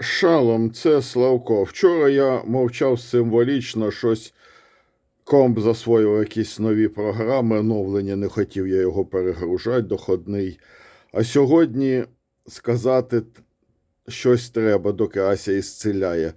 Шалом, це Славко. Вчора я мовчав символічно щось. Комп засвоїв якісь нові програми, оновлення, не хотів я його перегружати, доходний. А сьогодні сказати щось треба, доки Ася ісціляє.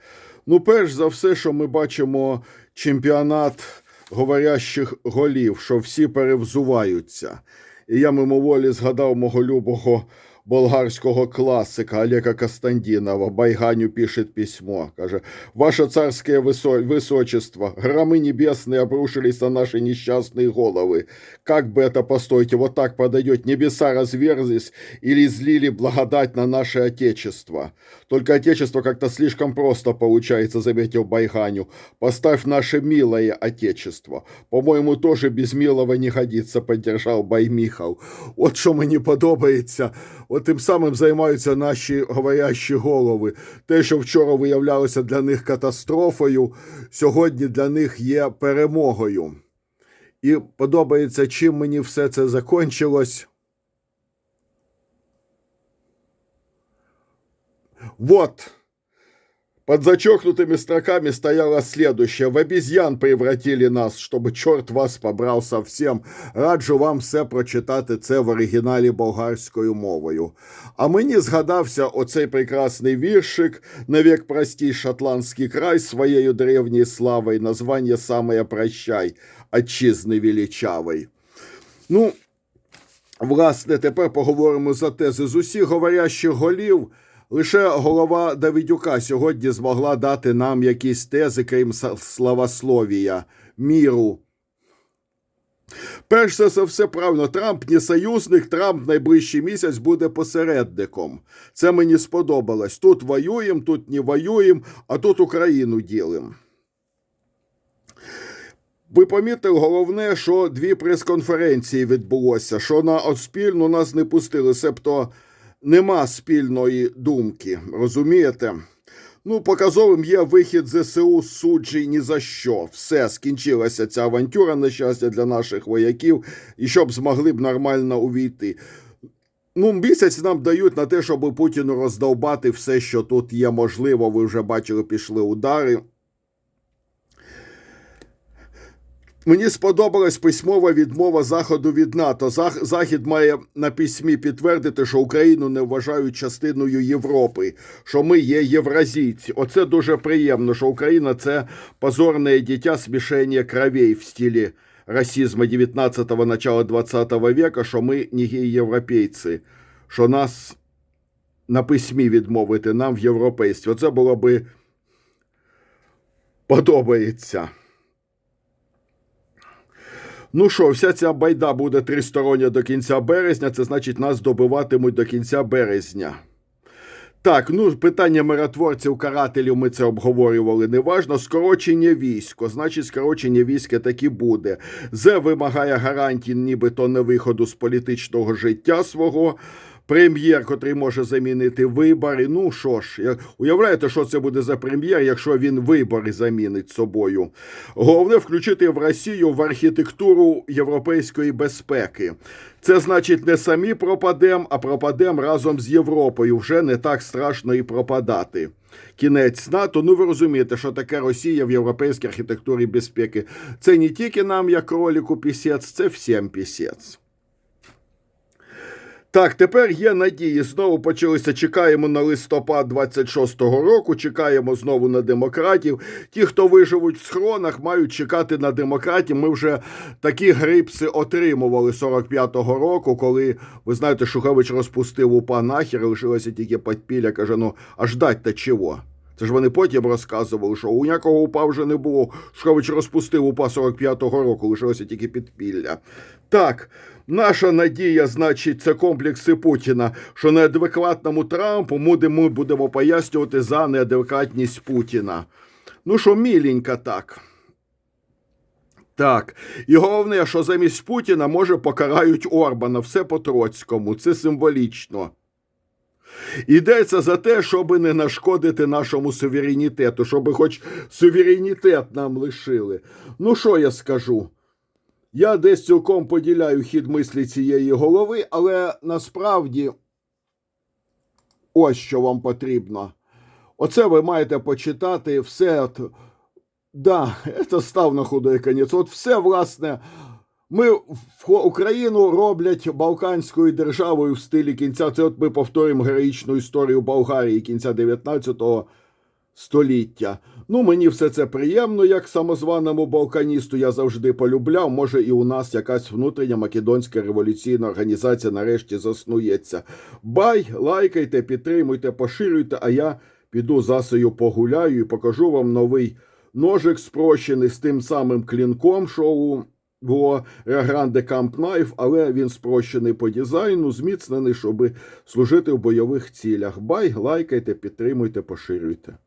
Ну, перш за все, що ми бачимо чемпіонат говорящих голів, що всі перевзуваються. І я мимоволі згадав мого любого болгарського класика Олега Костандинова. Байганю пишет письмо. Каже, «Ваше царское высо- высочество, громы небесные обрушились на наши несчастные головы. Как бы это, постойте, вот так подойдет, небеса разверзлись или излили благодать на наше Отечество. Только Отечество как-то слишком просто получается, заметил Байганю. Поставь наше милое Отечество. По-моему, тоже без милого не годится, поддержал Байміхал. От що мені подобається, от Тим самим займаються наші говорящі голови. Те, що вчора виявлялося для них катастрофою, сьогодні для них є перемогою. І подобається, чим мені все це закончилось. Вот. Под зачеркнутыми строками стояло следующее. В обезьян превратили нас, чтобы чорт вас побрав совсем. Раджу вам все прочитати це в оригіналі болгарською мовою. А мені згадався оцей прекрасний віршик «Навек простій шотландський край своєю древньою славою, названня самое прощай, отчизни величавий». Ну, власне, тепер поговоримо за тези. З усіх говорящих голів лише голова Давидюка сьогодні змогла дати нам якісь тези, крім славословія, міру. Перш за все, правильно, Трамп не союзник, Трамп найближчий місяць буде посередником. Це мені сподобалось. Тут воюємо, тут не воюємо, а тут Україну ділимо. Ви помітили головне, що дві прес-конференції відбулося, що на спільну нас не пустили, себто нема спільної думки, розумієте? Ну, показовим є вихід ЗСУ з суджі ні за що. Все, скінчилася ця авантюра, на щастя, для наших вояків, і щоб змогли б нормально увійти. Ну, місяць нам дають на те, щоб Путіну роздовбати все, що тут є можливо. Ви вже бачили, пішли удари. Мені сподобалась письмова відмова Заходу від НАТО. Захід має на письмі підтвердити, що Україну не вважають частиною Європи, що ми є євразійці. Оце дуже приємно, що Україна це позорне дитя смішення кровей в стилі расизму 19-го, начала 20 века, що ми не є європейці, що нас на письмі відмовити нам в європействі. Оце було би подобається. Ну що, вся ця байда буде тристороння до кінця березня, це значить, нас добиватимуть до кінця березня. Так, ну питання миротворців, карателів ми це обговорювали. Неважно. Скорочення військо. Значить, скорочення війська таки буде. Зе вимагає гарантій, нібито не виходу з політичного життя свого. Прем'єр, котрий може замінити вибори. Ну що ж, уявляєте, що це буде за прем'єр, якщо він вибори замінить собою. Головне включити в Росію в архітектуру європейської безпеки. Це значить, не самі пропадем, а пропадем разом з Європою. Вже не так страшно і пропадати. Кінець НАТО. Ну ви розумієте, що таке Росія в європейській архітектурі безпеки. Це не тільки нам, як кроліку пісець, це всім пісець. Так, тепер є надії. Знову почалися. Чекаємо на листопад 26-го року. Чекаємо знову на демократів. Ті, хто виживуть в схронах, мають чекати на демократів. Ми вже такі грипси отримували 45-го року, коли ви знаєте, Шухевич розпустив упа нахер, лишилося тільки підпілля. Каже: ну а ждать та чого? Це ж вони потім розказували, що у ніякого упа вже не було. Шухевич розпустив упа 45-го року, лишилося тільки підпілля. Так, наша надія, значить, це комплекси Путіна, що неадекватному Трампу ми будемо пояснювати за неадекватність Путіна. Ну що, міленько так. Так, і головне, що замість Путіна може покарають Орбана, все по Троцькому, це символічно. Йдеться за те, щоб не нашкодити нашому суверенітету, щоб хоч суверенітет нам лишили. Ну, що я скажу? Я десь цілком поділяю хід мислі цієї голови, але насправді ось що вам потрібно. Оце ви маєте почитати все. Да, це став на худой конець. От все, власне, ми в Україну роблять Балканською державою в стилі кінця. Це от ми повторюємо героїчну історію Болгарії кінця 19 століття. Ну, мені все це приємно, як самозваному балканісту. Я завжди полюбляв. Може, і у нас якась внутрішня македонська революційна організація нарешті заснується. Бай, лайкайте, підтримуйте, поширюйте, а я піду засою погуляю і покажу вам новий ножик спрощений з тим самим клінком, що у було Grande Camp але він спрощений по дизайну, зміцнений, щоб служити в бойових цілях. Бай, лайкайте, підтримуйте, поширюйте.